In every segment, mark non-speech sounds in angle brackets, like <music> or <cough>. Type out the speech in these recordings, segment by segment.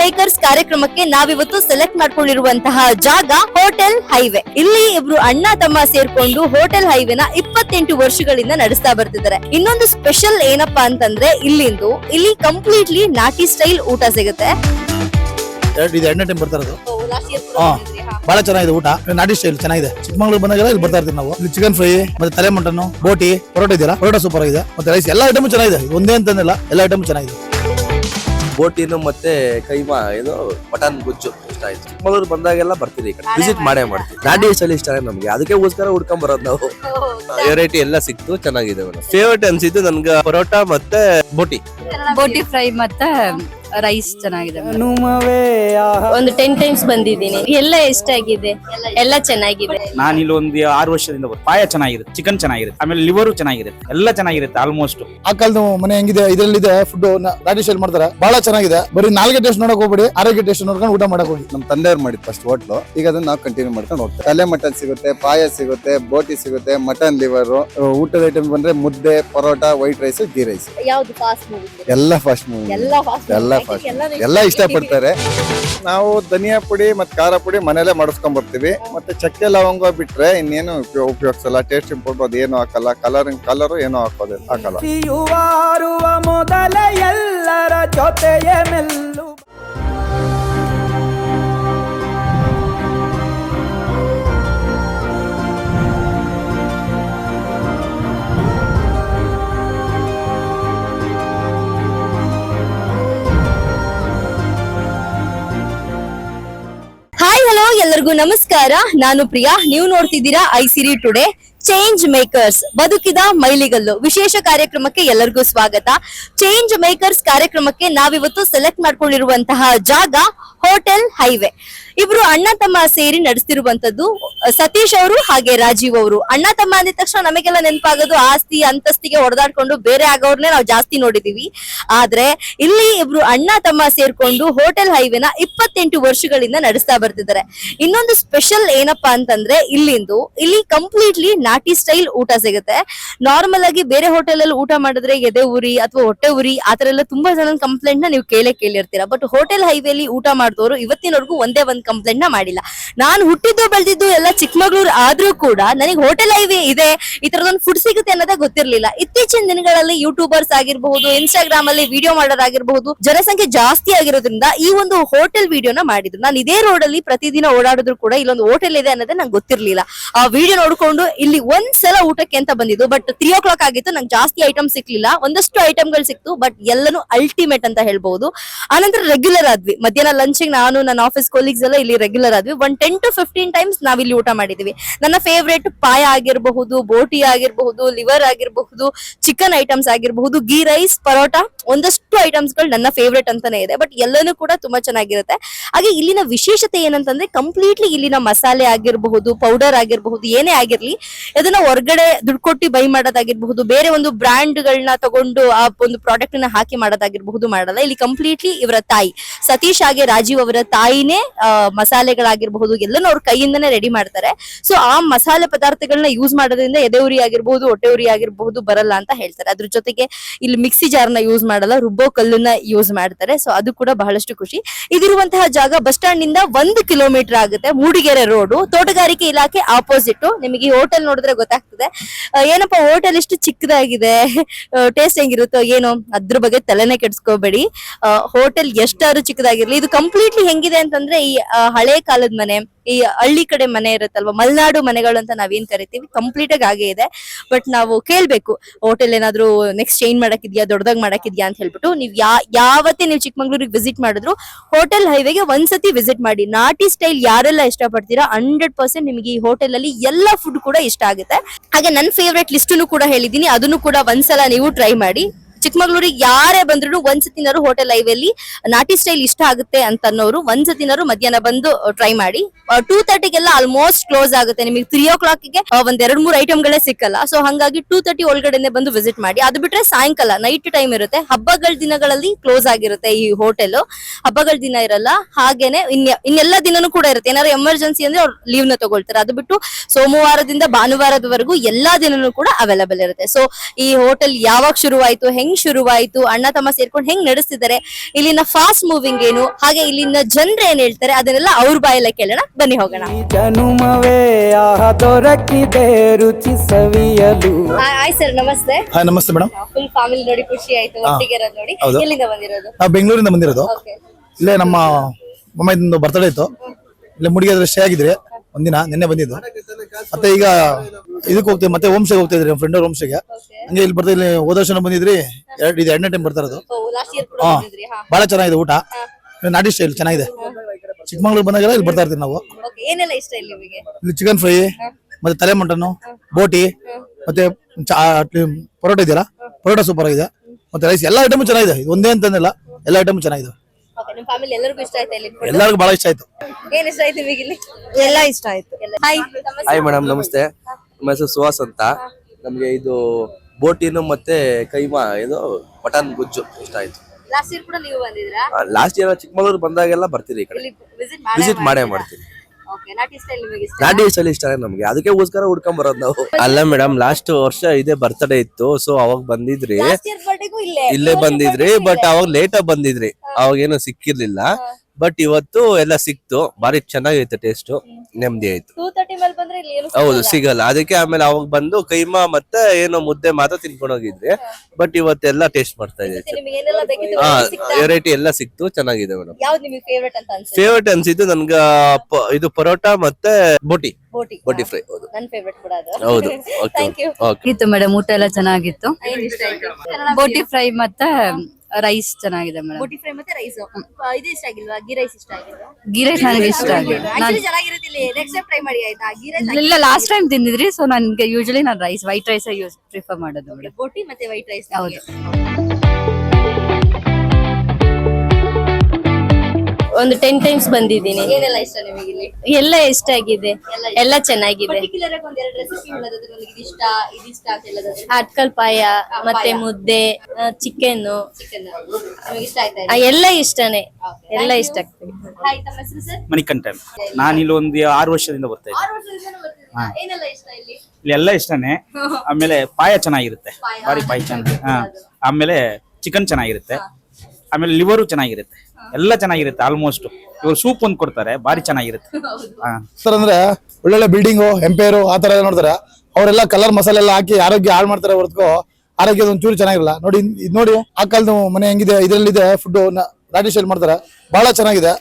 Makers ಕಾರ್ಯಕ್ರಮಕ್ಕೆ ನಾವಿವತ್ತು select ಮಾಡ್ಕೊಂಡಿರುವಂತಹ ಜಾಗ ಹೋಟೆಲ್ ಹೈವೇ ಇಲ್ಲಿ ಇಬ್ರು ಅಣ್ಣ ತಮ್ಮ ಸೇರ್ಕೊಂಡು ಹೋಟೆಲ್ ಹೈವೇನ ಇಪ್ಪತ್ತೆಂಟು ವರ್ಷಗಳಿಂದ ನಡೆಸ್ತಾ ಬರ್ತಿದ್ದಾರೆ. ಇನ್ನೊಂದು ಸ್ಪೆಷಲ್ ಏನಪ್ಪಾ ಅಂತಂದ್ರೆ ಇಲ್ಲಿಂದು ಇಲ್ಲಿ ಕಂಪ್ಲೀಟ್ಲಿ ನಾಟಿ ಸ್ಟೈಲ್ ಊಟ ಸಿಗುತ್ತೆ. ಇದು ಎರಡನೇ ಟೈಮ್ ಬರ್ತಾ ಇರೋದು. ಹಾ ಬಹಳ ಚೆನ್ನಾಗಿದೆ ಊಟ. ನಾಟಿ ಸ್ಟೈಲ್ ಚೆನ್ನಾಗಿದೆ. ಚಿಕ್ಕಮಂಗ್ಳೂರ್ ಬಂದಾಗ ಇಲ್ಲಿ ಬರ್ತಾ ಇರ್ತೀವಿ ನಾವು. ಇಲ್ಲಿ ಚಿಕನ್ ಫ್ರೈ ಮತ್ತೆ ತಲೆ ಮಟನ್ ಬೋಟಿ ಪರೋಟ ಇದೆಯಲ್ಲ ಪರೋಟ ಸೂಪರ್ ಆಗಿದೆ. ಮತ್ತೆ ರೈಸ್ ಎಲ್ಲ ಐಟಮ್ ಚೆನ್ನಾಗಿದೆ. ಒಂದೇ ಅಂತಂದಿಲ್ಲ ಎಲ್ಲ ಐಟಮ್ ಚೆನ್ನಾಗಿದೆ. ಬೋಟಿನು ಮತ್ತೆ ಕೈಮಾ ಏನು ಮಟನ್ ಗುಜ್ಜು ಇಷ್ಟ ಆಯ್ತು. ಚಿಕ್ಕಮಗಳೂರು ಬಂದಾಗೆಲ್ಲ ಬರ್ತೀವಿ ಈ ಕಡೆ. ವಿಸಿಟ್ ಮಾಡೇ ಮಾಡ್ತೀವಿ. ನಾಡಿ ಸ್ಟೈಲ್ ಇಷ್ಟ ನಮ್ಗೆ. ಅದಕ್ಕೋಸ್ಕರ ಹುಡ್ಕೊಂಡ್ ಬರೋದು ನಾವು. ವೆರೈಟಿ ಎಲ್ಲ ಸಿಕ್ತು ಚೆನ್ನಾಗಿದೆ ಫೇವರೇಟ್ ಅನ್ಸಿದ್ದು ನನ್ಗೆ ಪರೋಟಾ ಮತ್ತೆ ಬೋಟಿ. ಬೋಟಿ ಫ್ರೈ ಮತ್ತೆ ರೈಸ್ ಚೆನ್ನಾಗಿದೆ ಒಂದು ಟೆನ್ ಟೈಮ್ಸ್ ಬಂದಿದ್ದೀನಿ. ಎಲ್ಲ ಇಷ್ಟ ಆಗಿದೆ. ಎಲ್ಲ ಚೆನ್ನಾಗಿದೆ. ನಾನು ಇಲ್ಲಿ ಒಂದು ಆರು ವರ್ಷದಿಂದ. ಪಾಯ ಚೆನ್ನಾಗಿರುತ್ತೆ ಚಿಕನ್ ಚೆನ್ನಾಗಿರುತ್ತೆ ಆಮೇಲೆ ಲಿವರು ಚೆನ್ನಾಗಿರುತ್ತೆ ಎಲ್ಲ ಚೆನ್ನಾಗಿರುತ್ತೆ ಆಲ್ಮೋಸ್ಟ್ ಆ ಕಾಲದ ಮನೆ ಹೆಂಗಿದೆ ಇದರಲ್ಲಿದೆ ಫುಡ್ ರಾಜೇಶ್ ಮಾಡ್ತಾರೆ? ಬಹಳ ಚೆನ್ನಾಗಿದೆ. ಬರೀ ನಾಲ್ಗೆ ಟೇಸ್ಟ್ ನೋಡಕ್ ಹೋಗ್ಬೇಡಿ ಆರೋಗ್ಯ ಟೇಸ್ಟ್ ನೋಡ್ಕೊಂಡು ಊಟ ಮಾಡಕ್ ಹೋಗಿ ನಮ್ಮ ತಂದೆಯವ್ರು ಮಾಡಿದ್ ಫಸ್ಟ್ ಹೋಟ್ಲು ಈಗ ಅದನ್ನ ನಾವು ಕಂಟಿನ್ಯೂ ಮಾಡ್ಕೊಂಡು ಹೋಗ್ತೀವಿ. ತಲೆ ಮಟನ್ ಸಿಗುತ್ತೆ ಪಾಯ ಸಿಗುತ್ತೆ ಬೋಟಿ ಸಿಗುತ್ತೆ ಮಟನ್ ಲಿವರ್ ಊಟದ ಐಟಮ್ ಬಂದ್ರೆ ಮುದ್ದೆ parotta white rice ghee rice ಯಾವ್ದು ಫಾಸ್ಟ್ ಮೂವಿ ಎಲ್ಲ ಫಾಸ್ಟ್ ಮೂವಿ ಎಲ್ಲ ಫಾಸ್ಟ್ ಎಲ್ಲ ಇಷ್ಟ ಪಡ್ತಾರೆ? ಇಷ್ಟಪಡ್ತಾರೆ. ನಾವು ಧನಿಯಾ ಪುಡಿ ಮತ್ತೆ ಖಾರ ಪುಡಿ ಮನೇಲೆ ಮಾಡಿಸ್ಕೊಂಡ್ ಬರ್ತೀವಿ. ಮತ್ತೆ ಚಕ್ಕೆ ಲವಂಗ ಬಿಟ್ರೆ ಇನ್ನೇನು ಉಪಯೋ- ಉಪಯೋಗಿಸಲ್ಲ. ಟೇಸ್ಟ್ ಇಂಪೋರ್ಟ್ ಅದೇನು ಹಾಕಲ್ಲ. ಕಲರ್ ಕಲರ್ ಏನು ಹಾಕೋದಿಲ್ಲ. ಹಾಕಲ್ಲ. ಸಿಯುವಾರುವ ಮೊದಲ ಎಲ್ಲರ ಜೊತೆಯ ಮೆಲ್ಲು ಎಲ್ಲರಿಗೂ ನಮಸ್ಕಾರ. ನಾನು ಪ್ರಿಯಾ. ನೀವು ನೋಡ್ತಿದ್ದೀರಾ ಐ ಸಿರಿ ಟುಡೇ ಚೇಂಜ್ ಮೇಕರ್ಸ್, ಬದುಕಿದ ಮೈಲಿಗಲ್ಲು. ವಿಶೇಷ ಕಾರ್ಯಕ್ರಮಕ್ಕೆ ಎಲ್ಲರಿಗೂ ಸ್ವಾಗತ. ಚೇಂಜ್ ಮೇಕರ್ಸ್ ಕಾರ್ಯಕ್ರಮಕ್ಕೆ ನಾವಿವತ್ತು ಸೆಲೆಕ್ಟ್ ಮಾಡ್ಕೊಂಡಿರುವಂತಹ ಜಾಗ ಹೋಟೆಲ್, ಹೈವೇ. ಇಬ್ರು ಅಣ್ಣ ತಮ್ಮ ಸೇರಿ ನಡೆಸ್ತಿರುವಂತದ್ದು ಸತೀಶ್ ಅವರು ಹಾಗೆ ರಾಜೀವ್ ಅವರು. ಅಣ್ಣ ತಮ್ಮ ಅಂದಿದ ತಕ್ಷಣ ನಮಗೆಲ್ಲ ನೆನಪಾಗೋದು ಆಸ್ತಿ, ಅಂತಸ್ತಿಗೆ ಹೊಡೆದಾಡ್ಕೊಂಡು ಬೇರೆ ಆಗೋರ್ನೇ ನಾವು ಜಾಸ್ತಿ ನೋಡಿದೀವಿ. ಆದ್ರೆ ಇಲ್ಲಿ ಇಬ್ರು ಅಣ್ಣ ತಮ್ಮ ಸೇರ್ಕೊಂಡು ಹೋಟೆಲ್, ಹೈವೇನ ಇಪ್ಪತ್ತೆಂಟು ವರ್ಷಗಳಿಂದ ನಡೆಸ್ತಾ ಬರ್ತಿದ್ದಾರೆ. ಇನ್ನೊಂದು ಸ್ಪೆಷಲ್ ಏನಪ್ಪಾ ಅಂತಂದ್ರೆ ಇಲ್ಲಿಂದು, ಇಲ್ಲಿ ಕಂಪ್ಲೀಟ್ಲಿ ನಾಟಿ ಸ್ಟೈಲ್ ಊಟ ಸಿಗುತ್ತೆ. ನಾರ್ಮಲ್ ಆಗಿ ಬೇರೆ ಹೋಟೆಲ್ ಅಲ್ಲಿ ಊಟ ಮಾಡಿದ್ರೆ ಎದೆ ಉರಿ ಅಥವಾ ಹೊಟ್ಟೆ ಉರಿ ಆತರ ಎಲ್ಲ ತುಂಬಾ ಜನ ಕಂಪ್ಲೇಂಟ್ನ ನೀವು ಕೇಳೇ ಕೇಳಿರ್ತೀರಾ. ಬಟ್ ಹೋಟೆಲ್ ಹೈವೇಲಿ ಊಟ ಮಾಡಿದವರು ಇವತ್ತಿನವರೆಗೂ ಒಂದೇ ಒಂದು ಕಂಪ್ಲೇಂಟ್ನ ಮಾಡಿಲ್ಲ. ನಾನು ಹುಟ್ಟಿದ್ದು ಬೆಳೆದಿದ್ದು ಎಲ್ಲ ಚಿಕ್ಕಮಗಳೂರು ಆದ್ರೂ ಕೂಡ ನನಗೆ ಹೋಟೆಲ್ ಐವಿ ಇದೆ, ಈ ತರದೊಂದು ಫುಡ್ ಸಿಗುತ್ತೆ ಅನ್ನೋದೇ ಗೊತ್ತಿರಲಿಲ್ಲ. ಇತ್ತೀಚಿನ ದಿನಗಳಲ್ಲಿ ಯೂಟ್ಯೂಬರ್ಸ್ ಆಗಿರಬಹುದು ಇನ್ಸ್ಟಾಗ್ರಾಮ್ ಅಲ್ಲಿ ವಿಡಿಯೋ ಮಾಡೋದಾಗಿರಬಹುದು, ಜನಸಂಖ್ಯೆ ಜಾಸ್ತಿ ಆಗಿರೋದ್ರಿಂದ ಈ ಒಂದು ಹೋಟೆಲ್ ವಿಡಿಯೋನ ಮಾಡಿದ್ರು. ನಾನು ಇದೇ ರೋಡ್ ಅಲ್ಲಿ ಪ್ರತಿದಿನ ಓಡಾಡಿದ್ರು ಕೂಡ ಇಲ್ಲೊಂದು ಹೋಟೆಲ್ ಇದೆ ಅನ್ನೋದೇ ನಂಗೆ ಗೊತ್ತಿರ್ಲಿಲ್ಲ. ಆ ವಿಡಿಯೋ ನೋಡ್ಕೊಂಡು ಇಲ್ಲಿ ಒಂದ್ ಸಲ ಊಟಕ್ಕೆ ಅಂತ ಬಂದಿದ್ದು ಬಟ್ ತ್ರೀ ಓ ಕ್ಲಾಕ್ ಆಗಿತ್ತು, ನಂಗೆ ಜಾಸ್ತಿ ಐಟಮ್ ಸಿಕ್ಲಿಲ್ಲ. ಒಂದಷ್ಟು ಐಟಮ್ಗಳು ಸಿಕ್ತು ಬಟ್ ಎಲ್ಲನೂ ಅಲ್ಟಿಮೇಟ್ ಅಂತ ಹೇಳ್ಬಹುದು. ಆನಂತರ ರೆಗ್ಯುಲರ್ ಆದ್ವಿ. ಮಧ್ಯಾಹ್ನ ಲಂಚ್ ನಾನು ನನ್ನ ಆಫೀಸ್ ಕೊಲೀಗ್ಸ್ ಎಲ್ಲ ಇಲ್ಲಿ ರೆಗ್ಯುಲರ್ ಆದ್ವಿ. One ten to fifteen times ನಾವ್ ಇಲ್ಲಿ ಊಟ ಮಾಡಿದೀವಿ. ನನ್ನ ಫೇವ್ರೇಟ್ ಪಾಯ ಆಗಿರಬಹುದು, ಬೋಟಿ ಆಗಿರಬಹುದು ಲಿವರ್ ಆಗಿರಬಹುದು ಚಿಕನ್ ಐಟಮ್ಸ್ ಆಗಿರಬಹುದು ಗೀ ರೈಸ್ ಪರೋಟ, ಒಂದಷ್ಟು ಐಟಮ್ಸ್ಗಳು ನನ್ನ ಫೇವ್ರೇಟ್ ಅಂತಾನೆ ಇದೆ. ಬಟ್ ಎಲ್ಲನೂ ಕೂಡ ತುಂಬಾ ಚೆನ್ನಾಗಿರುತ್ತೆ. ಹಾಗೆ ಇಲ್ಲಿನ ವಿಶೇಷತೆ ಏನಂತಂದ್ರೆ ಕಂಪ್ಲೀಟ್ಲಿ ಇಲ್ಲಿನ ಮಸಾಲೆ ಆಗಿರಬಹುದು ಪೌಡರ್ ಆಗಿರಬಹುದು, ಏನೇ ಆಗಿರ್ಲಿ, ಅದನ್ನ ಹೊರಗಡೆ ದುಡ್ಡು ಕೊಟ್ಟು ಬೈ ಮಾಡೋದಾಗಿರಬಹುದು, ಬೇರೆ ಒಂದು ಬ್ರ್ಯಾಂಡ್ ಗಳನ್ನ ತಗೊಂಡು ಆ ಒಂದು ಪ್ರಾಡಕ್ಟ್ನ ಹಾಕಿ ಮಾಡೋದಾಗಿರಬಹುದು ಮಾಡಲ್ಲ. ಇಲ್ಲಿ ಕಂಪ್ಲೀಟ್ಲಿ ಇವರ ತಾಯಿ. ಸತೀಶ್ ಹಾಗೆ ರಾಜೀವ್ ಅವರ ತಾಯಿನೇ ಮಸಾಲೆಗಳಾಗಿರ್ಬಹುದು, ಎಲ್ಲನೂ ಅವ್ರ ಕೈಯಿಂದನೇ ರೆಡಿ ಮಾಡ್ತಾರೆ. ಸೊ ಆ ಮಸಾಲೆ ಪದಾರ್ಥಗಳನ್ನ ಯೂಸ್ ಮಾಡೋದ್ರಿಂದ ಎದೆ ಉರಿ ಆಗಿರ್ಬಹುದು ಹೊಟ್ಟೆ ಉರಿ ಆಗಿರ್ಬಹುದು ಬರಲ್ಲ ಅಂತ ಹೇಳ್ತಾರೆ. ಅದ್ರ ಜೊತೆಗೆ ಇಲ್ಲಿ ಮಿಕ್ಸಿ ಜಾರ್ನ ಯೂಸ್ ಮಾಡಲ್ಲ, ರುಬ್ಬೋ ಕಲ್ಲನ್ನ ಯೂಸ್ ಮಾಡ್ತಾರೆ. ಸೊ ಅದು ಕೂಡ ಬಹಳಷ್ಟು ಖುಷಿ. ಇದಿರುವಂತಹ ಜಾಗ ಬಸ್ ಸ್ಟಾಂಡ್ನಿಂದ ಒಂದು ಕಿಲೋಮೀಟರ್ ಆಗುತ್ತೆ, ಮೂಡಿಗೆರೆ ರೋಡ್. ತೋಟಗಾರಿಕೆ ಇಲಾಖೆ ಆಪೋಸಿಟ್ ನಿಮಗೆ ಈ ಹೋಟೆಲ್ ನೋಡಿದ್ರೆ ಗೊತ್ತಾಗ್ತದೆ. ಏನಪ್ಪ ಹೋಟೆಲ್ ಎಷ್ಟು ಚಿಕ್ಕದಾಗಿದೆ. ಟೇಸ್ಟ್ ಹೆಂಗಿರುತ್ತೋ, ಏನೋ, ಅದ್ರ ಬಗ್ಗೆ ತಲೆನೇ ಕೆಡ್ಸ್ಕೋಬೇಡಿ. ಹೋಟೆಲ್ ಎಷ್ಟಾದ್ರೂ ಚಿಕ್ಕದಾಗಿರ್ಲಿ. ಇದು ಕಂಪ್ಲೀಟ್ಲಿ ಹೆಂಗಿದೆ ಅಂತಂದ್ರೆ ಈ ಹಳೆ ಕಾಲದ ಮನೆ, ಈ ಹಳ್ಳಿ ಕಡೆ ಮನೆ ಇರುತ್ತಲ್ವಾ, ಮಲ್ನಾಡು ಮನೆಗಳು ಅಂತ ನಾವೇನ್ ಕರಿತೀವಿ ಕಂಪ್ಲೀಟ್ ಆಗಿ ಆಗೇ ಇದೆ. ಬಟ್ ನಾವು ಕೇಳ್ಬೇಕು ಹೋಟೆಲ್ ಏನಾದ್ರು ನೆಕ್ಸ್ಟ್ ಚೇಂಜ್ ಮಾಡಕ್ಕಿದ್ಯಾ ದೊಡ್ಡದಾಗ್ ಮಾಡಕ್ಕಿದ್ಯಾ ಅಂತ ಹೇಳ್ಬಿಟ್ಟು, ನೀವು ಯಾ, ಯಾವತ್ತೇ ನೀವು ಚಿಕ್ಕಮಂಗ್ಳೂರಿಗೆ ವಿಸಿಟ್ ಮಾಡಿದ್ರು ಹೋಟೆಲ್ ಹೈವೇಗೆ ಒಂದ್ಸತಿ ವಿಸಿಟ್ ಮಾಡಿ. ನಾಟಿ ಸ್ಟೈಲ್ ಯಾರೆಲ್ಲ ಇಷ್ಟ ಪಡ್ತೀರಾ ಹಂಡ್ರೆಡ್ ಪರ್ಸೆಂಟ್ ನಿಮಗೆ ಈ ಹೋಟೆಲ್ ಅಲ್ಲಿ ಎಲ್ಲ ಫುಡ್ ಕೂಡ ಇಷ್ಟ ಆಗುತ್ತೆ. ಹಾಗೆ ನನ್ನ ಫೇವ್ರೆಟ್ ಲಿಸ್ಟನ್ನು ಕೂಡ ಹೇಳಿದೀನಿ ಅದನ್ನು ಕೂಡ ಒಂದ್ಸಲ ನೀವು ಟ್ರೈ ಮಾಡಿ. ಚಿಕ್ಕಮಗಳೂರಿಗೆ ಯಾರೇ ಬಂದ್ರು ಒಂದ್ಸತಿನಾರು ಹೋಟೆಲ್ ಲೈವ್ ಅಲ್ಲಿ ನಾಟಿ ಸ್ಟೈಲ್ ಇಷ್ಟ ಆಗುತ್ತೆ ಅಂತ ಅನ್ನೋರು ಒಂದ್ಸತಿನಾರು ಮಧ್ಯಾಹ್ನ ಬಂದು ಟ್ರೈ ಮಾಡಿ. ಟೂ ತರ್ಟಿಗೆಲ್ಲ ಆಲ್ಮೋಸ್ಟ್ ಕ್ಲೋಸ್ ಆಗುತ್ತೆ. ನಿಮಗೆ ತ್ರೀ ಓ ಕ್ಲಾಕ್ಗೆ ಒಂದ್ ಎರಡ್ ಮೂರ್ ಐಟಮ್ಗಳೇ ಸಿಕ್ಕಲ್ಲ. ಸೊ ಹಂಗಾಗಿ ಟೂ ತರ್ಟಿ ಒಳಗಡೆನೆ ಬಂದು ವಿಸಿಟ್ ಮಾಡಿ. ಅದು ಬಿಟ್ರೆ ಸಾಯಂಕಾಲ ನೈಟ್ ಟೈಮ್ ಇರುತ್ತೆ. ಹಬ್ಬಗಳ ದಿನಗಳಲ್ಲಿ ಕ್ಲೋಸ್ ಆಗಿರುತ್ತೆ ಈ ಹೋಟೆಲ್ ಹಬ್ಬಗಳ ದಿನ ಇರಲ್ಲ. ಹಾಗೇನೆ ಇನ್ ಇನ್ನೆಲ್ಲ ದಿನನೂ ಕೂಡ ಇರುತ್ತೆ. ಏನಾದ್ರು ಎಮರ್ಜೆನ್ಸಿ ಅಂದ್ರೆ ಅವ್ರು ಲೀವ್ನ ತಗೊಳ್ತಾರೆ. ಅದು ಬಿಟ್ಟು ಸೋಮವಾರದಿಂದ ಭಾನುವಾರದವರೆಗೂ ಎಲ್ಲಾ ದಿನನೂ ಕೂಡ ಅವೈಲೇಬಲ್ ಇರುತ್ತೆ. ಸೊ ಈ ಹೋಟೆಲ್ ಯಾವಾಗ ಶುರುವಾಯ್ತು, ಹೆಂಗ್ ಹೆಂಗ್ ಶುರುವಾಯ್ತು ಅಣ್ಣ ತಮ್ಮ ಸೇರ್ಕೊಂಡು ಹೆಂಗ್ ನಡೆಸ್ತಿದ್ದಾರೆ ಇಲ್ಲಿನ ಫಾಸ್ಟ್ ಮೂವಿಂಗ್ ಏನು ಹಾಗೆ ಇಲ್ಲಿನ ಜನರು ಏನ್ ಹೇಳ್ತಾರೆ ಅದನ್ನೆಲ್ಲ ಅವ್ರ ಬಾಯಲ್ಲ ಕೇಳೋಣ. ಬನ್ನಿ ಹೋಗೋಣ. ಜನುಮವೇ ಆಹ ದೊರಕಿದೆ ರುಚಿ ಸವಿಯಲು. ಹಾಯ್ ಸರ್ ನಮಸ್ತೆ. ಹಾಯ್ ನಮಸ್ತೆ ಮೇಡಮ್ ಫುಲ್ ಫ್ಯಾಮಿಲಿ ನೋಡಿ ಖುಷಿ ಆಯ್ತು ಒಟ್ಟಿಗೆ ಇರೋದು ನೋಡಿ. ಹೌದು. ಎಲ್ಲಿಂದ ಬಂದಿರೋದು? ನಾವು ಬೆಂಗಳೂರಿಂದ ಬಂದಿರೋದು. ಓಕೆ ಇಲ್ಲೇ ನಮ್ಮ ಮೊಮ್ಮೈದಂದು ಬರ್ತಡೇ ಇತ್ತು. ಇಲ್ಲೇ ಮುಡಿಗೆ ಸ್ಟೇ ಆಗಿದ್ರಿ. ಒಂದಿನ ನಿನ್ನೆ ಬಂದಿದ್ದು. ಮತ್ತೆ ಈಗ ಇದಕ್ಕೆ ಹೋಗ್ತೀವಿ ಮತ್ತೆ ಹೋಮ್ಸ್ಟೇ ಹೋಗ್ತಾ ಇದ್ರಿ ನಮ್ಮ ಫ್ರೆಂಡ್ ಹೋಮ್ ಸ್ಟೇಗೆ ಹಂಗೆ ಇಲ್ಲಿ ಬರ್ತಾ ಇಲ್ಲಿ ಹೋದ ವರ್ಷ ಬಂದಿದ್ರಿ ಎರಡು ಇದು ಎರಡನೇ ಟೈಮ್ ಬರ್ತಾ ಇರೋದು. ಲಾಸ್ಟ್ ಇಯರ್ ಕೂಡ ಹಾ ಬಂದಿದ್ರಿ ಹಾ. ಬಹಳ ಚೆನ್ನಾಗಿದೆ ಊಟ. ನಾಟಿ ಸ್ಟೈಲ್ ಚೆನ್ನಾಗಿದೆ. ಚಿಕ್ಕಮಂಗ್ಳೂರ್ ಬಂದಾಗೆಲ್ಲ ಇಲ್ಲಿ ಬರ್ತಾ ಇರ್ತೀವಿ ನಾವು. ಏನೆಲ್ಲ ಇಷ್ಟ ಇಲ್ಲಿ ನಿಮಗೆ? ಚಿಕನ್ ಫ್ರೈ ಮತ್ತೆ ತಲೆ ಮಟನ್ನು ಬೋಟಿ ಮತ್ತೆ ಚಾ ಪರೋಟ ಇದೆಯಲ್ಲ? ಪರೋಟ ಸೂಪರ್ ಆಗಿದೆ. ಮತ್ತೆ ರೈಸ್ ಎಲ್ಲ ಐಟಮ್ ಚೆನ್ನಾಗಿದೆ. ಒಂದೇ ಅಂತಂದಿಲ್ಲ ಎಲ್ಲ ಐಟಮ್ ಚೆನ್ನಾಗಿದೆ. ಓಕೆ ನಿಮ್ಮ ಫ್ಯಾಮಿಲಿ ಎಲ್ಲರಿಗೂ ಇಷ್ಟ ಆಯ್ತಾ ಇಲ್ಲಿ food? ಎಲ್ಲರಿಗೂ ಬಹಳ ಇಷ್ಟ ಆಯ್ತು. ಏನ್ ಇಷ್ಟ ಆಯ್ತು ನಿಮಗೆ ಇಲ್ಲಿ? ಎಲ್ಲ ಇಷ್ಟ ಆಯ್ತು. ಹಾಯ್ ಹಾಯ್ ಮೇಡಮ್ ನಮಸ್ತೆ. ನಮ್ಮ ಹೆಸರು ಸುಹಾಸ್ ಅಂತ. ನಮ್ಗೆ ಇದು ಬೋಟಿನು ಮತ್ತೆ ಕೈಮಾ ಇದು ಮಟನ್ ಗುಜ್ಜು ಇಷ್ಟ ಆಯ್ತು. ಲಾಸ್ಟ್ ಇಯರ್ ಕೂಡ ನೀವು ಬಂದಿದ್ರಾ? ಲಾಸ್ಟ್ ಇಯರ್ ಚಿಕ್ಕಮಗಳೂರು ಬಂದಾಗೆಲ್ಲ ಬರ್ತೀರಿ ಈ ಕಡೆ. ಇಲ್ಲಿ ವಿಸಿಟ್ ವಿಸಿಟ್ ಮಾಡೇ ಮಾಡ್ತೀವಿ. ನಾಟಿ ಸ್ಟೈಲ್ ನಿಮಗೆ ಇಷ್ಟ ನಮ್ಗೆ. ಅದಕ್ಕೆ ಅದಕ್ಕೋಸ್ಕರ ಹುಡ್ಕೊಂಡ್ ಬರೋದು ನಾವು. ಅಲ್ಲ ಮೇಡಮ್ ಲಾಸ್ಟ್ ವರ್ಷ ಇದೇ ಬರ್ತ್ಡೇ ಇತ್ತು ಸೊ ಅವಾಗ ಬಂದಿದ್ರಿ ಇಲ್ಲೇ. ಬಂದಿದ್ರಿ ಬಟ್ ಅವಾಗ ಲೇಟ್ ಆಗಿ ಬಂದಿದ್ರಿ. ಅವಾಗ ಏನು ಸಿಕ್ಕಿರ್ಲಿಲ್ಲ. ಬಟ್ ಇವತ್ತು ಎಲ್ಲ ಸಿಕ್ತು. ಬಾರಿ ಚೆನ್ನಾಗೈತೆ ಟೇಸ್ಟ್ ನೆಮ್ಮದಿ ಆಯ್ತು. ಟೂ ತರ್ಟಿ ಮೇಲೆ ಬಂದ್ರೆ ಇಲ್ಲಿ ಏನು ಹೌದು ಸಿಗಲ್ಲ. ಅದಕ್ಕೆ ಆಮೇಲೆ ಅವಾಗ ಬಂದು ಕೈಮಾ ಮತ್ತೆ ಏನೋ ಮುದ್ದೆ ಮಾತ್ರ ತಿನ್ಕೊಂಡು ಹೋಗಿದ್ರಿ ಬಟ್ ಇವತ್ತೆಲ್ಲ ಟೇಸ್ಟ್ ಮಾಡ್ತಾ ಇದ್ದೀವಿ ನಿಮಗೆ ಏನೆಲ್ಲ ಬೇಕಿತ್ತು? ಹಾ ಸಿಗ್ತಾ? ವೆರೈಟಿ ಎಲ್ಲ ಸಿಕ್ತು. ಚೆನ್ನಾಗಿದೆ ಮೇಡಮ್. ಯಾವ್ದು ನಿಮಗೆ ಫೇವರೇಟ್ ಅಂತ ಅನ್ಸುತ್ತೆ? ಫೇವರೇಟ್ ಅನ್ಸಿದ್ದು ನನ್ಗ ಪ- ಇದು ಪರೋಟ ಮತ್ತೆ ಬೋಟಿ. ಬೋಟಿ. ಬೋಟಿ ಫ್ರೈ ಹೌದು. ನನ್ನ ಫೇವರೇಟ್ ಕೂಡ ಅದು. ಹೌದು. ಓಕೆ ಥ್ಯಾಂಕ್ ಯು ಓಕೆ ಇತ್ತು ಮೇಡಮ್ ಊಟ ಎಲ್ಲ ಚೆನ್ನಾಗಿತ್ತು. ಏನ್ ಇಷ್ಟ ಆಯ್ತು ಬೋಟಿ ಫ್ರೈ ಮತ್ತೆ ರೈಸ್ ಚೆನ್ನಾಗಿದೆ ಮೇಡಮ್ ಬೋಟಿ ಫ್ರೈ ಮತ್ತೆ ರೈಸ್ ಇದು ಇಷ್ಟ ಆಗಿಲ್ವಾ? ಗೀ ರೈಸ್ ಇಷ್ಟ ಆಗಿಲ್ವಾ? ಗೀ ರೈಸ್ ನನಗೆ ಇಷ್ಟ ಆಗಿದೆ ನಾನ್ ಆಕ್ಚುಲಿ ಚೆನ್ನಾಗಿರುತ್ತೆ ಇಲ್ಲಿ ನೆಕ್ಸ್ಟ್ ಟೈಮ್ ಟ್ರೈ ಮಾಡಿ ಆಯ್ತಾ? ಗೀ ರೈಸ್ ಇಲ್ಲ ಲಾಸ್ಟ್ ಟೈಮ್ ತಿಂದಿದ್ರಿ ಸೊ ನನ್ಗೆ ಯೂಶಲಿ ನಾನು rice white rice use prefer ಮಾಡೋದು ಮೇಡಮ್ ಬೋಟಿ ಮತ್ತೆ ವೈಟ್ ರೈಸ್ ಹೌದು. ಒಂದು ಟೆನ್ ಟೈಮ್ಸ್ ಬಂದಿದ್ದೀನಿ. ಏನೆಲ್ಲ ಇಷ್ಟ ನಿಮಗೆ ಇಲ್ಲಿ? ಎಲ್ಲ ಇಷ್ಟ ಆಗಿದೆ. ಎಲ್ಲ ಚೆನ್ನಾಗಿದೆ. ಪರ್ಟಿಕ್ಯುಲರ್ ಆಗಿ ಒಂದೆರಡು ರೆಸಿಪಿ ಹೇಳೋದಾದ್ರೆ ನನಗೆ ಇದಿಷ್ಟ ಇದಿಷ್ಟ ಅಂತ ಹೇಳೋದಾದ್ರೆ? ಅಟ್ಕಲ್ ಪಾಯ ಮತ್ತೆ ಮುದ್ದೆ ಚಿಕನ್ ಚಿಕನ್ ನಿಮಗೆ ಇಷ್ಟ ಆಯ್ತಾ ಎಲ್ಲ ಇಷ್ಟನೇ. ಎಲ್ಲ ಇಷ್ಟ ಆಗ್ತದೆ. ಹಾಯ್ ತಮ್ಮ ಹೆಸರು ಸರ್ ಮಣಿಕಂಠನ್ ನಾನು ಇಲ್ಲಿ ಒಂದು ಆರು ವರ್ಷದಿಂದ ಬರ್ತಾ ಇದ್ದೆ ಆರು ವರ್ಷದಿಂದ ಬರ್ತಿದ್ದೀರಾ? ಏನೆಲ್ಲ ಇಷ್ಟ ಇಲ್ಲಿ? ಇಲ್ಲಿ ಎಲ್ಲ ಇಷ್ಟನೇ. ಆಮೇಲೆ ಪಾಯ ಚೆನ್ನಾಗಿರುತ್ತೆ. ಬಾರಿ ಪಾಯ ಚೆನ್ನಾಗಿ. ಹಾ. ಆಮೇಲೆ ಚಿಕನ್ ಚೆನ್ನಾಗಿರುತ್ತೆ. ಆಮೇಲೆ ಲಿವರು ಚೆನ್ನಾಗಿರುತ್ತೆ. ಎಲ್ಲ ಚೆನ್ನಾಗಿರುತ್ತೆ ಆಲ್ಮೋಸ್ಟ್ ಇವರು ಸೂಪ್ ಒಂದು ಕೊಡ್ತಾರೆ ಬಾರಿ ಚೆನ್ನಾಗಿರುತ್ತೆ. ಹಾ. ಸರ್ ಅಂದ್ರೆ ಒಳ್ಳೊಳ್ಳೆ ಬಿಲ್ಡಿಂಗು ಎಂಪೈರು ಆ ತರ ಎಲ್ಲ ನೋಡ್ತಾರೆ. ಅವರೆಲ್ಲ ಕಲರ್ ಮಸಾಲೆ ಎಲ್ಲ ಹಾಕಿ ಆರೋಗ್ಯ ಹಾಳು ಮಾಡ್ತಾರೆ ಹೊರತು ಆರೋಗ್ಯದ ಒಂಚೂರು ಚೆನ್ನಾಗಿರಲ್ಲ. ನೋಡಿ ಇದು ನೋಡಿ ಆ ಕಾಲದ ಮನೆ ಹೆಂಗಿದೆ ಇದರಲ್ಲಿದೆ ಫುಡ್ ರಾಟಿ ಶೇರ್ ಮಾಡ್ತಾರೆ. ಬಹಳ ಚೆನ್ನಾಗಿದೆ.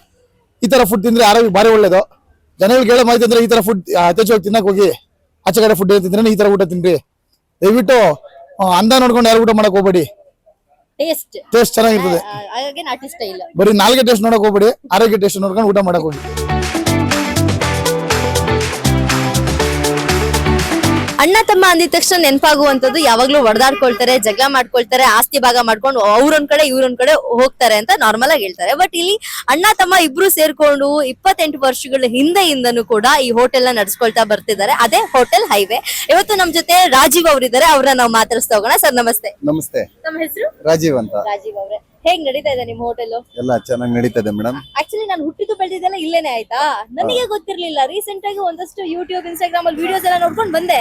ಈ ತರ ಫುಡ್ ತಿಂದ್ರೆ ಆರೋಗ್ಯ ಭಾರಿ ಒಳ್ಳೇದು. ಜನಗಳು ಕೇಳೋ ಮಾಹಿತಿ ಅಂದ್ರೆ ಈ ತರ ಫುಡ್ ಯಥೇಚ್ಛವಾಗಿ ತಿನ್ನಕ್ ಹೋಗಿ. ಆಚೆ ಕಡೆ ಫುಡ್ ತಿಂದ್ರೆ ಈ ತರ ಊಟ ತಿನ್ರಿ. ದಯವಿಟ್ಟು ಅಂದ ನೋಡ್ಕೊಂಡು ಯಾರು ಊಟ ಮಾಡಕ್ ಹೋಗ್ಬೇಡಿ. ಟೇಸ್ಟ್. ಟೇಸ್ಟ್ ಚೆನ್ನಾಗಿರ್ತದೆ. ನಾಟಿ ಸ್ಟೈಲ್ ಬರೀ ನಾಲ್ಗೆ ಟೇಸ್ಟ್ ನೋಡಕ್ ಹೋಗ್ಬೇಡಿ ಆರೋಗ್ಯ ಟೇಸ್ಟ್ ನೋಡ್ಕೊಂಡು ಊಟ ಮಾಡಕ್ ಹೋಗಿ ಅಣ್ಣ ತಮ್ಮ ಅಂದಿದ ತಕ್ಷಣ ನೆನಪಾಗುವಂತದ್ದು ಯಾವಾಗ್ಲೂ ಹೊಡೆದಾಡ್ಕೊಳ್ತಾರೆ ಜಗಳ ಮಾಡ್ಕೊಳ್ತಾರೆ ಆಸ್ತಿ ಭಾಗ ಮಾಡ್ಕೊಂಡು ಅವ್ರೊಂದ್ ಕಡೆ ಇವ್ರೊಂದ್ ಕಡೆ ಹೋಗ್ತಾರೆ ಅಂತ ನಾರ್ಮಲ್ ಆಗಿ ಹೇಳ್ತಾರೆ. ಬಟ್ ಇಲ್ಲಿ ಅಣ್ಣ ತಮ್ಮ ಇಬ್ರು ಸೇರ್ಕೊಂಡು ಇಪ್ಪತ್ತೆಂಟು ವರ್ಷಗಳ ಹಿಂದೆಯಿಂದನೂ ಕೂಡ ಈ ಹೋಟೆಲ್ನ ನಡ್ಸ್ಕೊಳ್ತಾ ಬರ್ತಿದ್ದಾರೆ. ಅದೇ ಹೋಟೆಲ್ ಹೈವೇ ಇವತ್ತು ನಮ್ ಜೊತೆ ರಾಜೀವ್ ಅವರಿದ್ದಾರೆ. ಅವ್ರನ್ನ ನಾವು ಮಾತಾಡಿಸ್ತಾ ಹೋಗೋಣ. ಸರ್ ನಮಸ್ತೆ. ನಮಸ್ತೆ. ನಮ್ಮ ಹೆಸರು? ರಾಜೀವ್ ಅಂತ. ರಾಜೀವ್ ಅವ್ರೆ. ಹೇಗ್ ನಡೀತಾ ಇದೆ ನಿಮ್ಮ ಹೋಟೆಲ್ ಎಲ್ಲ ಚೆನ್ನಾಗಿ ನಡೀತದೆ ಮೇಡಮ್ ಆಕ್ಚುಲಿ ನಾನು ಹುಟ್ಟಿದ್ದು ಬೆಳೆದಿದ್ದೆಲ್ಲ ಇಲ್ಲೇನೆ ಆಯ್ತಾ? ನನಗೆ ಗೊತ್ತಿರ್ಲಿಲ್ಲ. ರೀಸೆಂಟ್ ಆಗಿ ಒಂದಷ್ಟು ಯೂಟ್ಯೂಬ್ ಇನ್ಸ್ಟಾಗ್ರಾಮ್ ಅಲ್ಲಿ ವಿಡಿಯೋಸ್ ಎಲ್ಲ ನೋಡ್ಕೊಂಡು ಬಂದೆ.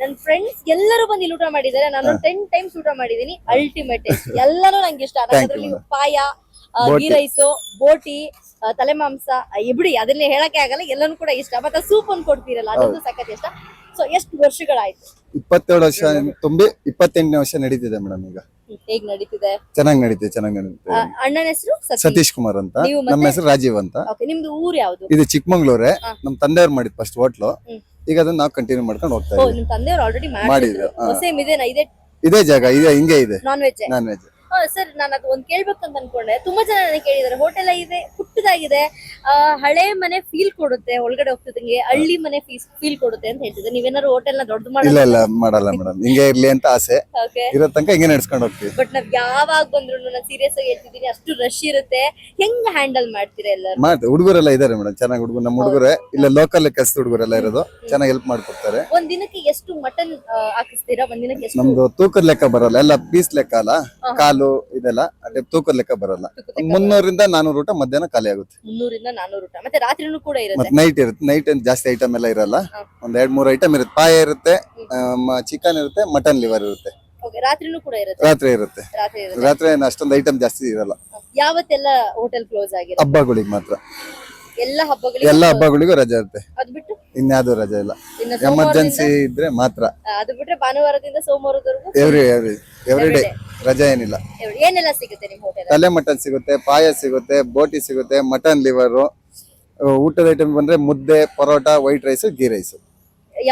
ನನ್ನ ಫ್ರೆಂಡ್ಸ್ ಎಲ್ಲರೂ ಬಂದು ಇಲ್ಲಿ ಊಟ ಮಾಡಿದ್ದಾರೆ. ನಾನು ಟೆನ್ ಟೈಮ್ಸ್ ಊಟ ಮಾಡಿದೀನಿ ಅಲ್ಟಿಮೇಟ್ ಎಲ್ಲಾನು ನಂಗೆ ಇಷ್ಟ. ಅದ್ರಲ್ಲಿ ಪಾಯ. ಗೀ ರೈಸು ಬೋಟಿ ತಲೆ ಮಾಂಸ ಅದನ್ನೇ ಹೇಳಕ್ಕೆ ಆಗಲ್ಲ. ಎಲ್ಲಾನು ಕೂಡ ಇಷ್ಟ. ಮತ್ತೆ ಸೂಪ್ ಒಂದು ಕೊಡ್ತೀರಲ್ಲ ಅದೊಂದು ಸಖತ್ ಇಷ್ಟ. ಸೊ ಎಷ್ಟು ವರ್ಷಗಳಾಯ್ತು? ಇಪ್ಪತ್ತೇಳು ವರ್ಷ ತುಂಬಿ ಇಪ್ಪತ್ತೆಂಟನೇ ವರ್ಷ ನಡೀತಿದೆ ಮೇಡಮ್ ಈಗ. ಹೇಗ್ ನಡೀತಿದೆ? ಚೆನ್ನಾಗಿ ನಡೀತಿದೆ ಚೆನ್ನಾಗಿ ನಡೀತಿದೆ. ಅಣ್ಣನ ಹೆಸರು ಸತೀಶ್? ಕುಮಾರ್ ಅಂತ. ನೀವು ನಮ್ಮ ಹೆಸರು ರಾಜೀವ್ ಅಂತ. ಓಕೆ ನಿಮ್ದು ಊರ್ ಯಾವ್ದು? ಇದು ಚಿಕ್ಕಮಂಗ್ಳೂರೇ. ನಮ್ಮ ನಮ್ ತಂದೆಯವ್ರು ಮಾಡಿದ್ ಫಸ್ಟ್ ಹೋಟ್ಲು ಈಗ ಅದನ್ನ ನಾವು ಕಂಟಿನ್ಯೂ ಮಾಡ್ಕೊಂಡು ಹೋಗ್ತಾ ಓ ಇದೀವಿ. ನಿಮ್ ತಂದೆಯವ್ರು ಆಲ್ರೆಡಿ ಮಾಡಿದ್ರು, ಮಾಡಿದ್ರು ಹಾ. ಸೇಮ್ ಇದೇನಾ? ಇದೆ ಇದೇ ಜಾಗ ಇದೆ ಹಿಂಗೆ ಇದೆ. Non veg non veg sir ನಾನು ಅದು ಒಂದ್ ಕೇಳ್ಬೇಕು ಅಂತ ಅನ್ಕೊಂಡೆ. ತುಂಬಾ ಜನ ನನಗೆ ಕೇಳಿದಾರೆ ಹೋಟೆಲ್ ಇದೆ ಪುಟ್ಟದಾಗಿದೆ. ಆ, ಹಳೆ ಮನೆ ಫೀಲ್ ಕೊಡುತ್ತೆ ಒಳಗಡೆ ಹೋಗ್ತಿದ್ದಂಗೆ ಹಳ್ಳಿ ಮನೆ ಫೀಲ್ ಕೊಡುತ್ತೆ ಅಂತ ಹೇಳ್ತಿದ್ದೆ. ನೀವೇನಾದ್ರು ಹೋಟೆಲ್ನ ದೊಡ್ಡದು ಇಲ್ಲ ಮಾಡಲ್ಲ ಇಲ್ಲ ಮಾಡಲ್ಲ ಮೇಡಮ್ ಹಿಂಗೆ ಇರ್ಲಿ ಅಂತ ಆಸೆ. ಓಕೆ ಇರೋ ತನಕ ಹಿಂಗೆ ನಡ್ಸ್ಕೊಂಡು ಹೋಗ್ತೀವಿ. ಬಟ್ ನಾವ್ ಯಾವಾಗ ಬಂದ್ರು ನಾನು ಸೀರಿಯಸ್ ಆಗಿ ಹೇಳ್ತಿದ್ದೀನಿ ಅಷ್ಟು ರಶ್ ಇರುತ್ತೆ. ಹೆಂಗ್ ಹ್ಯಾಂಡಲ್ ಮಾಡ್ತೀರಾ ಎಲ್ಲರೂ? ಮಾಡ್ತೀವಿ ಹುಡುಗರೆಲ್ಲ ಇದಾರೆ ಮೇಡಮ್ ಚೆನ್ನಾಗಿ ಹುಡುಗರು ನಮ್ಮ ಹುಡುಗರು. ಇಲ್ಲ ಲೋಕಲ್ ಕೆಲಸದ ಹುಡುಗರೆಲ್ಲ ಇರೋದು. ಚೆನ್ನಾಗಿ ಹೆಲ್ಪ್ ಮಾಡ್ಕೊಡ್ತಾರೆ. ಒಂದ್ ದಿನಕ್ಕೆ ಎಷ್ಟು ಮಟನ್ ಹಾಕಿಸ್ತೀರಾ? ಒಂದ್ ದಿನಕ್ಕೆ ಎಷ್ಟು? ನಮ್ದು ತೂಕದ ಲೆಕ್ಕ ಬರಲ್ಲ. ಎಲ್ಲ ಪೀಸ್ ಲೆಕ್ಕ ಅಲ್ಲ? ಕಾಲು ಇದೆಲ್ಲ ಅದೇ ತೂಕ ಲೆಕ್ಕ ಬರಲ್ಲ. ಒಂದ್ ಮುನ್ನೂರಿಂದ ನಾನೂರು ಊಟ ಮಧ್ಯಾಹ್ನ ಖಾಲಿ ಆಗುತ್ತೆ. ಮುನ್ನೂರಿಂದ ನಾನೂರು ಊಟ. ಮತ್ತೆ ರಾತ್ರಿನೂ ಕೂಡ ಇರುತ್ತೆ. ಮತ್ತೆ ನೈಟ್ ಇರುತ್ತೆ. ನೈಟ್ ಜಾಸ್ತಿ ಐಟಮ್ ಎಲ್ಲ ಇರಲ್ಲ. ಒಂದ್ ಎರಡ್ ಮೂರ್ ಐಟಮ್ ಇರುತ್ತೆ. ಪಾಯ ಇರುತ್ತೆ ಚಿಕನ್ ಇರುತ್ತೆ ಮಟನ್ ಲಿವರ್ ಇರುತ್ತೆ. Okay, ಓಕೆ ರಾತ್ರಿನೂ ಕೂಡ ಇರುತ್ತೆ. ರಾತ್ರಿ ಇರುತ್ತೆ. ರಾತ್ರಿ ಇರುತ್ತೆ. ರಾತ್ರಿ ಏನು ಅಷ್ಟೊಂದು ಐಟಮ್ ಜಾಸ್ತಿ ಇರಲ್ಲ. ಯಾವತ್ತೆಲ್ಲ ಹೋಟೆಲ್ ಕ್ಲೋಸ್ ಆಗಿದೆ ಹಬ್ಬಗಳಿಗೆ ಮಾತ್ರ. ಎಲ್ಲ ಹಬ್ಬಗಳಿಗೆ ಎಲ್ಲ ಹಬ್ಬಗಳಿಗೂ ರಜೆ ಇರುತ್ತೆ. ಅದ್ ಬಿಟ್ಟು? ಇನ್ಯಾವುದು ರಜೆ ಇಲ್ಲ. ಇನ್ನು ಎಮರ್ಜೆನ್ಸಿ ಇದ್ರೆ ಮಾತ್ರ. ಆ, ಅದು ಬಿಟ್ರೆ ಭಾನುವಾರದಿಂದ ಸೋಮವಾರದವರೆಗೂ? ಎವ್ರಿ ಎವ್ರಿ ಎವ್ರಿ ಡೇ ರಜೆ ಏನಿಲ್ಲ. ಎವ್ರಿ- ಏನೆಲ್ಲ ಸಿಗುತ್ತೆ ನಿಮ್ ಹೋಟೆಲ್ ತಲೆ ಮಟನ್ ಸಿಗುತ್ತೆ ಪಾಯ ಸಿಗುತ್ತೆ ಬೋಟಿ ಸಿಗುತ್ತೆ ಮಟನ್ ಲಿವರು ಊಟದ ಐಟಮ್ ಬಂದ್ರೆ ಮುದ್ದೆ parotta white rice ghee rice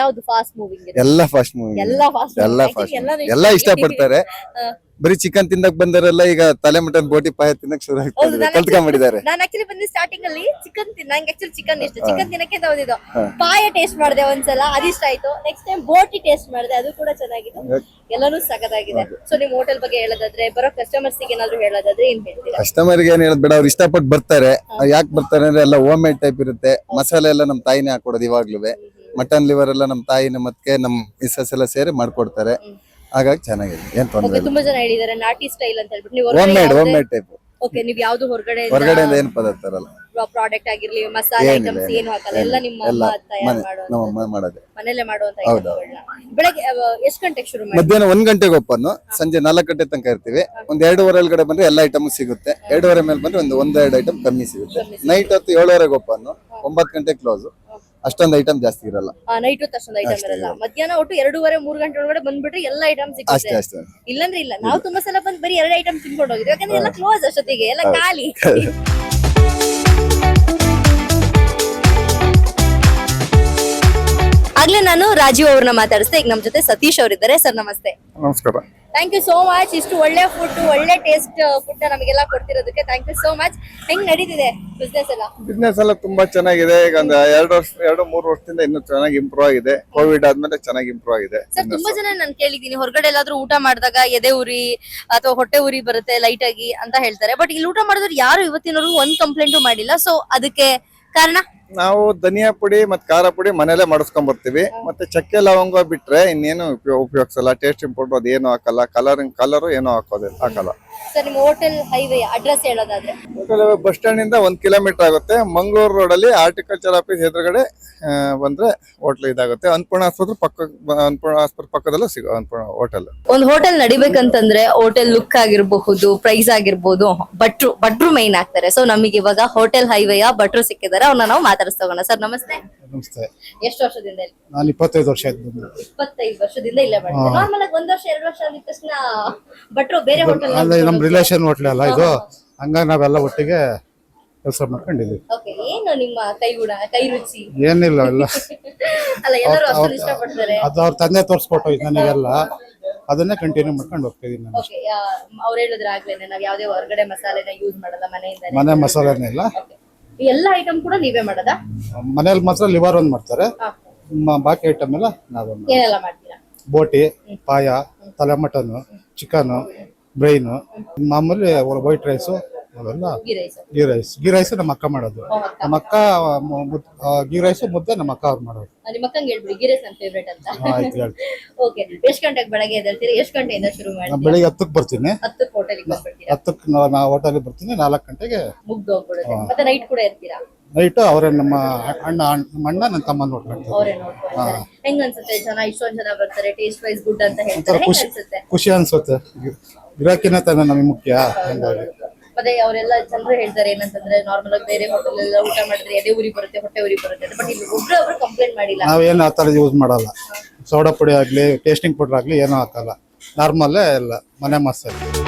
ಯಾವ್ದು ಫಾಸ್ಟ್ ಮೂವಿಂಗ್ ಎಲ್ಲ ಫಾಸ್ಟ್ ಮೂವಿ ಎಲ್ಲ ಫಾಸ್ಟ್ ಎಲ್ಲ ಫಾಸ್ಟ್ ಎಲ್ಲ ಇಷ್ಟ ಇಷ್ಟಪಡ್ತಾರೆ. ಬರೀ ಚಿಕನ್ ತಿನ್ನಕ್ ಬಂದವರೆಲ್ಲ ಈಗ ತಲೆ ಮಟನ್ ಬೋಟಿ ಪಾಯ ತಿನ್ನಕ್ ಶುರು ಆಗ್ತದೆ ಆಗ್ತಾರೆ ನಾನು ಕಲ್ತ್ಕೊಂಡ್ಬಿಟ್ಟಿದ್ದಾರೆ ನಾನು ಆಕ್ಚುಲಿ ಬಂದು ಸ್ಟಾರ್ಟಿಂಗ್ ಅಲ್ಲಿ ಚಿಕನ್ ನಂಗೆ ಆಕ್ಚುಲಿ ಚಿಕನ್ ಇಷ್ಟ. ಚಿಕನ್ ತಿನ್ನಕ್ಕೆ ತಗೊಂಡಿದ್ದು ಪಾಯ ಟೇಸ್ಟ್ ಮಾಡಿದೆ ಒಂದ್ಸಲ ಅದಿಷ್ಟ ಆಯ್ತು. ನೆಕ್ಸ್ಟ್ ಟೈಮ್ ಬೋಟಿ ಟೇಸ್ಟ್ ಮಾಡಿದೆ ಅದು ಕೂಡ ಚೆನ್ನಾಗಿದೆ ಎಲ್ಲಾನು ಸಖತ್ತಾಗಿದೆ. ಸೊ ನಿಮ್ ಹೋಟೆಲ್ ಬಗ್ಗೆ ಹೇಳೋದಾದ್ರೆ ಬರೋ ಕಸ್ಟಮರ್ಸ್ಗೆ ಏನಾದ್ರು ಹೇಳೋದಾದ್ರೆ ಏನ್ ಹೇಳ್ತೀರಾ? ಕಸ್ಟಮರ್ಗೆ ಏನ್ ಹೇಳದ್ ಬೇಡ ಅವ್ರು ಇಷ್ಟಪಟ್ಟು ಬರ್ತಾರೆ. ಯಾಕೆ ಬರ್ತಾರೆ ಅಂದ್ರೆ ಎಲ್ಲ ಹೋಮ್ ಮೇಡ್ ಟೈಪ್ ಇರುತ್ತೆ ಮಸಾಲೆ ಎಲ್ಲ ನಮ್ ತಾಯಿನೇ ಹಾಕೊಡೋದು ಇವಾಗ್ಲೂ ಮಟನ್ ಲಿವರ್ ಎಲ್ಲ ನಮ್ ನಮ್ಮ ಮತ್ತೆ ನಮ್ಮ ಮಿಸ್ಸಸ್ ಎಲ್ಲ ಸೇರಿ ಮಾಡ್ಕೊಡ್ತಾರೆ. ಹಾಗಾಗಿ ಚೆನ್ನಾಗಿದೆ ಏನ್ ತೊಂದರೆ ಓಕೆ ಇಲ್ಲ. ತುಂಬಾ ಜನ ಹೇಳಿದ್ದಾರೆ ನಾಟಿ ಸ್ಟೈಲ್ ಅಂತ ಹೇಳ್ಬಿಟ್ಟು. ನೀವು home made home made type okay ನೀವು ಯಾವುದು ಹೊರಗಡೆ ಹೊರಗಡೆ ಏನು ಪದಾರ್ಥ ತರಲ್ಲ. ಪ್ರಾಡಕ್ಟ್ ಆಗಿರ್ಲಿ ಮಸಾಲೆ ಏನಿಲ್ಲ, ಐಟಮ್ಸ್ ಏನು ಹಾಕಲ್ಲ. ಎಲ್ಲ ನಿಮ್ಮ ಎಲ್ಲ ಅಮ್ಮ ತಯಾರು ಮನೆ ಮಾಡೋ ನಮ್ಮ ಅಮ್ಮ ಮಾಡೋದು. ಮನೆಯಲ್ಲೇ ಮಾಡುವಂತ. ಐಟಮ್ಗಳನ್ನ ಬೆಳಗ್ಗೆ ಎಷ್ಟು ಗಂಟೆಗೆ ಶುರು ಮಾಡಿ? ಮಧ್ಯಾಹ್ನ ಒಂದ್ ಗಂಟೆಗೆ ಓಪನ್ ಸಂಜೆ ನಾಲ್ಕು ಗಂಟೆ ತನಕ ಇರ್ತೀವಿ. ಒಂದ್ ಎರಡೂವರೆ ಒಳಗಡೆ ಬಂದ್ರೆ ಎಲ್ಲ ಐಟಮ್ ಸಿಗುತ್ತೆ. ಎರಡೂವರೆ ಮೇಲೆ ಬಂದ್ರೆ ಒಂದು ಒಂದೆರಡು ಐಟಮ್ ಕಮ್ಮಿ ಸಿಗುತ್ತೆ. ನೈಟ್ ಹೊತ್ತು ಏಳುವರೆಗೆ ಓಪನ್ ಒಂಬತ್ತು ಗಂಟೆ ಕ್ಲೋಸ್ ಅಷ್ಟೊಂದು ಐಟಮ್ ಜಾಸ್ತಿ ಇರಲ್ಲ. ನೈಟ್ ಹೊತ್ತು ಅಷ್ಟೊಂದು ಐಟಮ್ ಇರಲ್ಲ. ಇರಲ್ಲ. ಮಧ್ಯಾಹ್ನ ಒಟ್ಟು ಎರಡೂವರೆ ಮೂರು ಗಂಟೆ ಒಳಗಡೆ ಬಂದ್ಬಿಟ್ರೆ ಎಲ್ಲ ಐಟಮ್ ಅಷ್ಟೇ ಸಿಗುತ್ತೆ. ಅಷ್ಟೇ ಇಲ್ಲಂದ್ರೆ ಇಲ್ಲ. ನಾವು ತುಂಬಾ ಸಲ ಬಂದ್ ಬರೀ ಎರಡು ಐಟಮ್ ತಿನ್ಕೊಂಡು ಹೋಗಿದ್ವಿ. ಯಾಕಂದ್ರೆ ಎಲ್ಲ ಕ್ಲೋಸ್ ಅಷ್ಟೊತ್ತಿಗೆ ಎಲ್ಲ ಖಾಲಿ. ಆಗ್ಲೇ ನಾನು ರಾಜೀವ್ ಅವ್ರನ್ನ ಮಾತಾಡಿಸ್ದೆ. ಈಗ ನಮ್ ಜೊತೆ ಸತೀಶ್ ಅವರಿದ್ದಾರೆ. ಸರ್ ನಮಸ್ತೆ. ನಮಸ್ಕಾರ. ಥ್ಯಾಂಕ್ ಯು ಸೋ ಮಚ್ ಇಷ್ಟು ಒಳ್ಳೆ ಫುಡ್ ಒಳ್ಳೆ ಟೇಸ್ಟ್ ಫುಡ್ ನಮಗೆಲ್ಲ ಕೊಡ್ತಿರೋದಕ್ಕೆ ಥ್ಯಾಂಕ್ ಯು ಸೋ ಮಚ್ ಹೆಂಗ್ ನಡೀತಿದೆ ಬಿಸ್ನೆಸ್ ಎಲ್ಲ? ಬಿಸ್ನೆಸ್ ಎಲ್ಲ ತುಂಬಾ ಚೆನ್ನಾಗಿದೆ. ಈಗ ಒಂದು ಎರಡು ವರ್ಷ ಎರಡು ಮೂರು ವರ್ಷದಿಂದ ಇನ್ನೂ ಚೆನ್ನಾಗಿ ಇಂಪ್ರೂವ್ ಆಗಿದೆ. ಕೋವಿಡ್ ಆದ್ಮೇಲೆ ಚೆನ್ನಾಗಿ ಇಂಪ್ರೂವ್ ಆಗಿದೆ ಸರ್ ತುಂಬಾ ಜನ ನಾನು ಕೇಳಿದೀನಿ ಹೊರಗಡೆ ಎಲ್ಲಾದ್ರೂ ಊಟ ಮಾಡಿದಾಗ ಎದೆ ಉರಿ ಅಥವಾ ಹೊಟ್ಟೆ ಉರಿ ಬರುತ್ತೆ ಲೈಟ್ ಆಗಿ ಅಂತ ಹೇಳ್ತಾರೆ. ಬಟ್ ಇಲ್ಲಿ ಊಟ ಮಾಡಿದ್ರೆ ಯಾರು ಇವತ್ತಿನವರೆಗೂ ಒಂದ್ ಕಂಪ್ಲೇಂಟು ಮಾಡಿಲ್ಲ. ಸೊ ಅದಕ್ಕೆ ಕಾರಣ? ನಾವು ಧನಿಯಾ ಪುಡಿ ಮತ್ತೆ ಖಾರ ಪುಡಿ ಮನೇಲೆ ಮಾಡಿಸ್ಕೊಂಡ್ ಬರ್ತೀವಿ ಮತ್ತೆ ಚಕ್ಕೆ ಲವಂಗ ಬಿಟ್ರೆ ಇನ್ನೇನು ಉಪಯೋ- ಉಪಯೋಗಿಸಲ್ಲ. ಟೇಸ್ಟ್ ಇಂಪೋರ್ಟ್ ಅದು ಏನು ಹಾಕಲ್ಲ. ಕಲರ್ ಕಲರ್ ಏನು ಹಾಕೋದಿಲ್ಲ. ಹಾಕಲ್ಲ. ಸರ್ ನಿಮ್ಮ ಹೋಟೆಲ್ ಹೈವೇ ಅಡ್ರೆಸ್ ಹೇಳೋದಾದ್ರೆ? ಬಸ್ ಸ್ಟ್ಯಾಂಡ್ ಇಂದ ಒಂದ್ ಕಿಲೋಮೀಟರ್ ಆಗುತ್ತೆ. ಮಂಗಳೂರು ರೋಡ್ ಅಲ್ಲಿ ಆರ್ಟಿಕಲ್ಚರ್ ಆಫೀಸ್ ಎದುರುಗಡೆ ಆ, ಬಂದ್ರೆ ಹೋಟ್ಲ್ ಇದಾಗುತ್ತೆ. ಅನ್ನಪೂರ್ಣ ಆಸ್ಪತ್ರೆ ಪಕ್ಕ ಅನ್ನಪೂರ್ಣ ಆಸ್ಪತ್ರೆ ಪಕ್ಕದಲ್ಲೂ ಸಿಗೋ ಅನ್ನಪೂರ್ಣ ಹೋಟೆಲ್ ಒಂದ್ ಹೋಟೆಲ್ ನಡಿಬೇಕಂತಂದ್ರೆ ಹೋಟೆಲ್ ಲುಕ್ ಆಗಿರಬಹುದು ಪ್ರೈಸ್ ಆಗಿರ್ಬೋದು ಭಟ್ರು ಭಟ್ರು ಮೈನ್ ಆಗ್ತಾರೆ. ಸೊ ನಮಗೆ ಇವಾಗ ಹೋಟೆಲ್ ಹೈವೇಯ ಭಟ್ರು ಸಿಕ್ಕಿದ್ದಾರೆ. ಅವನ್ನ ನಾವು ಮಾತಾಡಿಸ್ತೋಗೋಣ ಸರ್ ನಮಸ್ತೆ. ನಮಸ್ತೆ. ಎಷ್ಟು ವರ್ಷದಿಂದ ಇಲ್ಲಿ? ನಾನು ಇಪ್ಪತ್ತೈದು ವರ್ಷ ಆಯ್ತು ಬಂದು. ಇಪ್ಪತ್ತೈದು ವರ್ಷದಿಂದ ಇಲ್ಲೇ ಮಾಡ್ತಾರೆ ನಾರ್ಮಲ್ ಆಗಿ ಒಂದ್ ವರ್ಷ ಎರಡು ವರ್ಷ ಆದ ತಕ್ಷಣ ಭಟ್ರು ಬೇರೆ ಹೋಟೆಲ್ ಅಲ್ಲ ನಮ್ಮ ರಿಲೇಷನ್ ಹೋಟ್ಲ್ ಅಲ್ಲ ಇದು? ಹಂಗಾಗಿ ನಾವೆಲ್ಲ ಒಟ್ಟಿಗೆ ಕೆಲಸ ಮಾಡ್ಕೊಂಡಿದ್ವಿ ಓಕೆ ಏನು ನಿಮ್ಮ ಕೈ ಗುಣ ಕೈ ರುಚಿ? ಏನಿಲ್ಲ ಎಲ್ಲ. <laughs> ಅಲ್ಲ ಎಲ್ಲರೂ ಅಷ್ಟೊಂದು ಇಷ್ಟಪಡ್ತಾರೆ. ಅದು ಅವ್ರ ತಂದೆ ತೋರಿಸ್ಕೊಟ್ಟು ನನಗೆಲ್ಲ. <laughs> ಅದನ್ನೇ ಕಂಟಿನ್ಯೂ ಮಾಡ್ಕೊಂಡು ಹೋಗ್ತಿದ್ದೀನಿ ನಾನು. ಓಕೆ ಅವ್ರು ಹೇಳಿದ್ರೆ ಆಗ್ಲೇನೆ ನಾವು ಯಾವುದೇ ಹೊರಗಡೆ ಮಸಾಲೆನ ಯೂಸ್ ಮಾಡಲ್ಲ ಮನೆಯಿಂದ ಮನೆ ಮಸಾಲೆನೇ ಇಲ್ಲ. ಎಲ್ಲ ಐಟಮ್ ಕೂಡ ನೀವೇ ಮಾಡೋದಾ? ಮನೇಲಿ ಮಾತ್ರ ಲಿವರ್ ಒಂದ್ ಮಾಡ್ತಾರೆ. ಮ- ಬಾಕಿ ಐಟಮ್ ಎಲ್ಲ ನಾವೇ ಮಾಡ್ತೀವಿ. ಏನೆಲ್ಲ ಮಾಡ್ತೀರಾ? ಬೋಟಿ ಪಾಯ ತಲೆ ಮಟನ್ ಚಿಕನ್ ಬ್ರೈನು ಮಾಮೂಲಿ ವೈಟ್ ರೈಸು ಅವೆಲ್ಲ ghee rice ghee rice ghee rice ನಮ್ಮ ಅಕ್ಕ ಮಾಡೋದು. ನಮ್ಮ ಅಕ್ಕ ಮು- ಮುದ್- ಆ, ಗೀ ರೈಸ್ ಮುದ್ದೆ ನಮ್ಮ ಅಕ್ಕ ಅವ್ರು ಮಾಡೋದು ನಿಮ್ಮ ಅಕ್ಕಂಗೆ ಹೇಳ್ಬಿಡಿ. ಗೀ ರೈಸ್ ನನ್ನ ಫೇವ್ರೇಟ್ ಅಂತ. ಆಯ್ತು ಹೇಳ್ತೀನಿ. <laughs> ಓಕೆ ಎಷ್ಟ್ ಗಂಟೆಗೆ ಬೆಳಗ್ಗೆ ಎಷ್ಟು ಎಷ್ಟ್ ಗಂಟೆಯಿಂದ ಶುರು ನಾನು ಬೆಳಗ್ಗೆ ಬೆಳಿಗ್ಗೆ ಹತ್ತಕ್ಕೆ ಬರ್ತೀನಿ. ಹತ್ತು ಹೋಟೆಲ್ಗೆ ಬಂದ್ಬಿಡ್ತೀರಾ? ಹತ್ತಕ್ಕೆ ನಾ ಹೋಟೆಲ್ಗೆ ಬರ್ತೀನಿ ನಾಲ್ಕು ಗಂಟೆಗೆ ಮುಗ್ದು ಹೋಗ್ಬಿಡುತ್ತೆ. ಮತ್ತೆ ನೈಟ್ ಕೂಡ ಇರ್ತೀರಾ? ನೈಟು ಅವರೇ ನಮ್ಮ ಅಣ್ಣ ನಮ್ಮ ಅಣ್ಣ ನನ್ನ ತಮ್ಮ ನೋಡ್ಕೊಳ್ತಾರೆ ಅವರೇ ನೋಡ್ಕೊಳ್ತಾರೆ ಹೆಂಗ್ ಅನ್ಸುತ್ತೆ ಜನ? ಇಷ್ಟೊಂದ್ ಜನ ಬರ್ತಾರೆ ಟೇಸ್ಟ್ ವೈಸ್ ಗುಡ್ ಅಂತ ಒಂಥರ ಹೇಳ್ತಾರೆ. ಹೆಂಗ್ ಖುಷಿ ಅನ್ಸುತ್ತೆ? ಖುಷಿ ಅನ್ಸುತ್ತೆ. ಗಿರಾಕಿನೇ ತಾನೇ ನಮಗೆ ಮುಖ್ಯ ಹಂಗಾಗಿ. ಮತ್ತೆ ಅವರೆಲ್ಲ ಜನರು ಹೇಳ್ತಾರೆ ಏನಂತಂದ್ರೆ ನಾರ್ಮಲ್ ಆಗಿ ಬೇರೆ ಹೋಟೆಲ್ ಎಲ್ಲ ಊಟ ಮಾಡಿದ್ರೆ ಎದೆ ಉರಿ ಬರುತ್ತೆ ಹೊಟ್ಟೆ ಉರಿ ಬರುತ್ತೆ ಬಟ್ ಇಲ್ಲಿ ಒಬ್ರು ಅವರು ಕಂಪ್ಲೇಂಟ್ ಮಾಡಿಲ್ಲ. ನಾವೇನು ಆ ಥರ ಯೂಸ್ ಮಾಡಲ್ಲ. ಸೋಡಾ ಪುಡಿ ಆಗಲಿ ಟೇಸ್ಟಿಂಗ್ ಪೌಡರ್ ಆಗಲಿ ಏನೂ ಹಾಕಲ್ಲ. ನಾರ್ಮಲ್ಲೇ ಎಲ್ಲ ಮನೆ ಮಸಾಲೆ